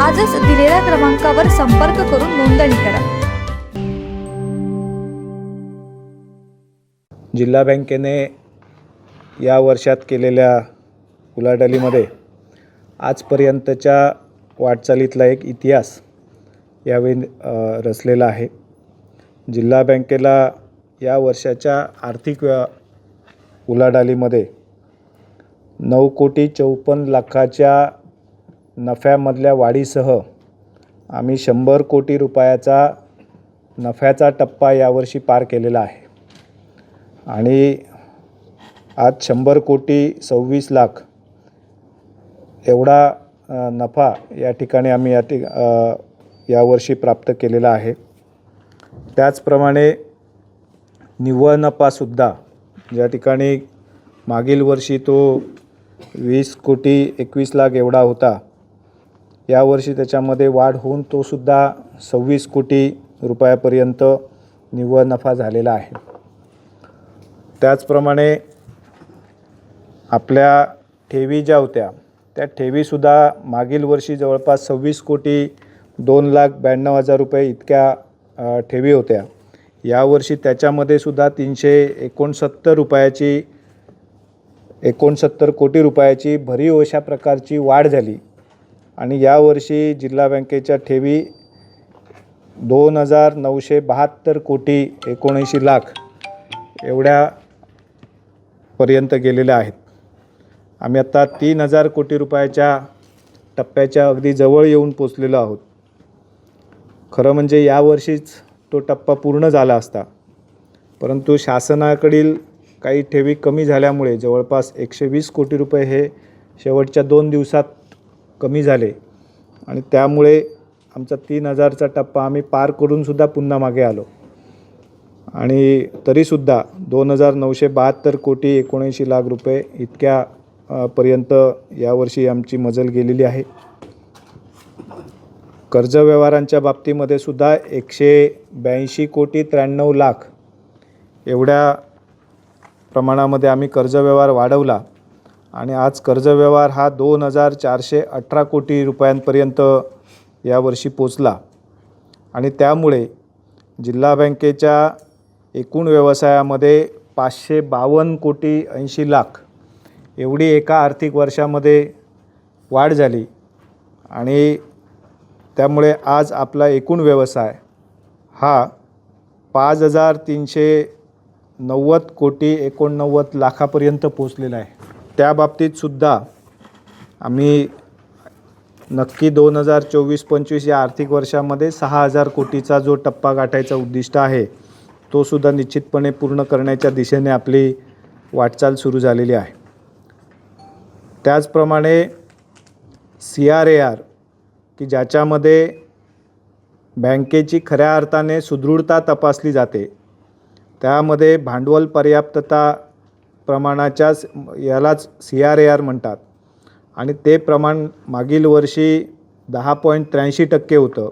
आजच दिलेल्या क्रमांकावर संपर्क करून नोंदणी करा. जिल्हा बँकेने या वर्षात केलेल्या उलाढालीमध्ये आजपर्यंतच्या वाटचालीतला एक इतिहास यावेळी रचलेला आहे. जिल्हा बँकेला या वर्षाच्या आर्थिक उलाढालीमध्ये नऊ कोटी चौपन्न लाखाच्या नफ्यामधल्या वाढीसह आम्ही शंभर कोटी रुपयाचा नफ्याचा टप्पा यावर्षी पार केलेला आहे. आणि आज शंभर कोटी सव्वीस लाख एवढा नफा या ठिकाणी आम्ही या ठिक यावर्षी प्राप्त केलेला आहे. त्याचप्रमाणे निव्वळ नफासुद्धा ज्या ठिकाणी मागील वर्षी तो वीस कोटी एकवीस लाख एवढा होता यावर्षी त्याच्यामध्ये वाढ होऊन तो सुद्धा सव्वीस कोटी रुपयापर्यंत निव्वळ नफा झालेला आहे. त्याचप्रमाणे आपल्या ठेवी ज्या होत्या त्या ठेवीसुद्धा मागील वर्षी जवळपास सव्वीस कोटी दोन लाख ब्याण्णव हजार रुपये इतक्या ठेवी होत्या. यावर्षी त्याच्यामध्ये सुद्धा तीनशे एकोणसत्तर रुपयाची एकोणसत्तर कोटी रुपयाची भरीव अशा प्रकारची वाढ झाली. आणि यावर्षी जिल्हा बँकेच्या ठेवी दोन हजार नऊशे बहात्तर कोटी एकोणऐंशी लाख एवढ्या पर्यंत गेलेल्या आहेत. आम्ही आत्ता तीन हजार कोटी रुपयाच्या टप्प्याच्या अगदी जवळ येऊन पोचलेलो आहोत. खरं म्हणजे यावर्षीच तो टप्पा पूर्ण झाला असता. परंतु शासनाकडील काही ठेवी कमी झाल्यामुळे जवळपास एकशे वीस कोटी रुपये हे शेवटच्या दोन दिवसात कमी झाले. आणि त्यामुळे आमचा तीन हजारचा टप्पा आम्ही पार करूनसुद्धा पुन्हा मागे आलो. आणि तरीसुद्धा दोन हजार नऊशे बहात्तर कोटी एकोणऐंशी लाख रुपये इतक्या पर्यंत यावर्षी आमची मजल गेलेली आहे. कर्ज व्यवहारांच्या बाबतीमध्ये सुद्धा एकशे ब्याऐंशी कोटी त्र्याण्णव लाख एवढ्या प्रमाणामध्ये आम्ही कर्ज व्यवहार वाढवला. आणि आज कर्ज व्यवहार हा दोन हजार चारशे अठरा कोटी रुपयांपर्यंत यावर्षी पोचला. आणि त्यामुळे जिल्हा बँकेच्या एकूण व्यवसायामध्ये पाचशे बावन्न कोटी ऐंशी लाख एवढी एका आर्थिक वर्षामध्ये वाढ झाली. आणि त्यामुळे आज आपला एकूण व्यवसाय हा पाच हजार तीनशे नव्वद कोटी एकोणनव्वद लाखापर्यंत पोचलेला आहे. त्या बाबतीतसुद्धा आम्ही नक्की दोन हजार चोवीस पंचवीस या आर्थिक वर्षामध्ये सहा हजार कोटीचा जो टप्पा गाठायचा उद्दिष्ट आहे तो सुद्धा निश्चितपणे पूर्ण करण्याच्या दिशेने आपली वाटचाल सुरू झालेली आहे. त्याचप्रमाणे सी आर ए आर की ज्याच्यामध्ये बँकेची खऱ्या अर्थाने सुदृढता तपासली जाते त्यामध्ये भांडवल पर्याप्तता प्रमाणाच्या यालाच सी आर ए आर म्हणतात. आणि ते प्रमाण मागील वर्षी दहा पॉईंट त्र्याऐंशी टक्के होतं.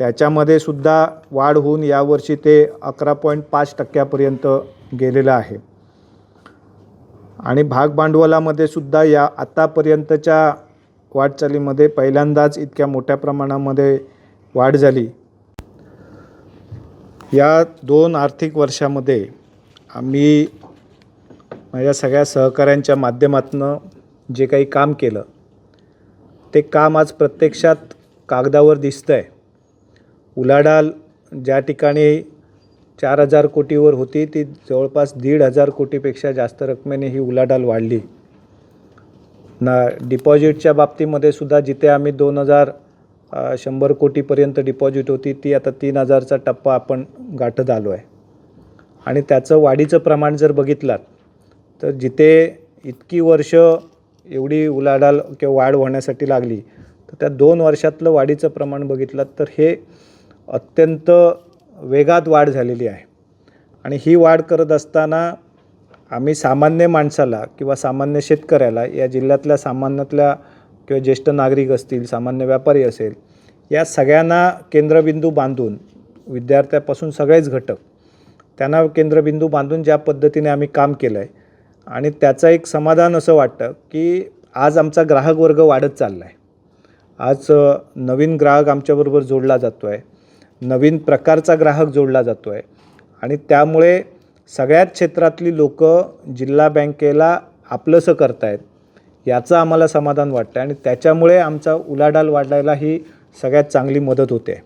त्याच्यामध्ये सुद्धा वाढ होऊन यावर्षी ते अकरा पॉईंट पाच टक्क्यापर्यंत गेलेलं आहे. आणि भागभांडवलामध्ये सुद्धा या आत्तापर्यंतच्या वाटचालीमध्ये पहिल्यांदाच इतक्या मोठ्या प्रमाणामध्ये वाढ झाली. या दोन आर्थिक वर्षामध्ये आम्ही माझ्या सगळ्या सहकाऱ्यांच्या माध्यमातून जे काही काम केलं ते काम आज प्रत्यक्षात कागदावर दिसतं आहे उलाढाल ज्या ठिकाणी चार हजार कोटीवर होती ती जवळपास दीड हजार कोटीपेक्षा जास्त रकमेने ही उलाढाल वाढली. ना डिपॉझिटच्या बाबतीमध्ये सुद्धा जिथे आम्ही दोन हजार शंभर कोटीपर्यंत डिपॉझिट होती ती आता तीन हजारचा टप्पा आपण गाठत आलो आहे आणि त्याचं वाढीचं प्रमाण जर बघितलात तर जिथे इतकी वर्ष एवढी उलाढाल किंवा वाढ होण्यासाठी लागली तर त्या दोन वर्षातलं वाढीचं प्रमाण बघितलं तर हे अत्यंत वेगात वाढ झालेली आहे. आणि ही वाढ करत असताना आम्ही सामान्य माणसाला किंवा सामान्य शेतकऱ्याला या जिल्ह्यातल्या सामान्यातल्या किंवा ज्येष्ठ नागरिक असतील सामान्य व्यापारी असेल या सगळ्यांना केंद्रबिंदू बांधून विद्यार्थ्यापासून सगळेच घटक त्यांना केंद्रबिंदू बांधून ज्या पद्धतीने आम्ही काम केलं आहे आणि त्याचं एक समाधान असं वाटतं की आज आमचा ग्राहक वर्ग वाढत चालला आहे आज नवीन ग्राहक आमच्याबरोबर जोडला जातो आहे नवीन प्रकारचा ग्राहक जोडला जातो आहे आणि त्यामुळे सगळ्याच क्षेत्रातली लोक जिल्हा बँकेला आपलंसं करतायत याचं आम्हाला समाधान वाटतं आणि त्याच्यामुळे आमचा उलाढाल वाढायला ही सगळ्यात चांगली मदत होते.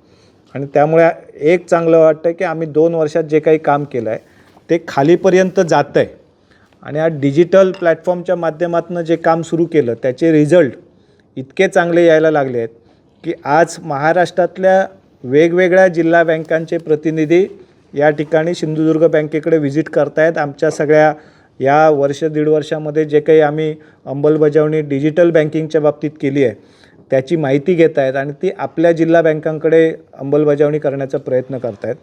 आणि त्यामुळे एक चांगलं वाटतं की आम्ही दोन वर्षात जे काही काम केलं आहे ते खालीपर्यंत जातं आहे आणि हा डिजिटल प्लॅटफॉर्मच्या माध्यमातून जे काम सुरू केलं त्याचे रिझल्ट इतके चांगले यायला लागले आहेत की आज महाराष्ट्रातल्या वेगवेगळ्या जिल्हा बँकांचे प्रतिनिधी या ठिकाणी सिंधुदुर्ग बँकेकडे व्हिजिट करतायत. आमच्या सगळ्या या वर्ष दीड वर्षामध्ये जे काही आम्ही अंमलबजावणी डिजिटल बँकिंगच्या बाबतीत केली आहे त्याची माहिती घेत आहेत आणि ती आपल्या जिल्हा बँकांकडे अंमलबजावणी करण्याचा प्रयत्न करत आहेत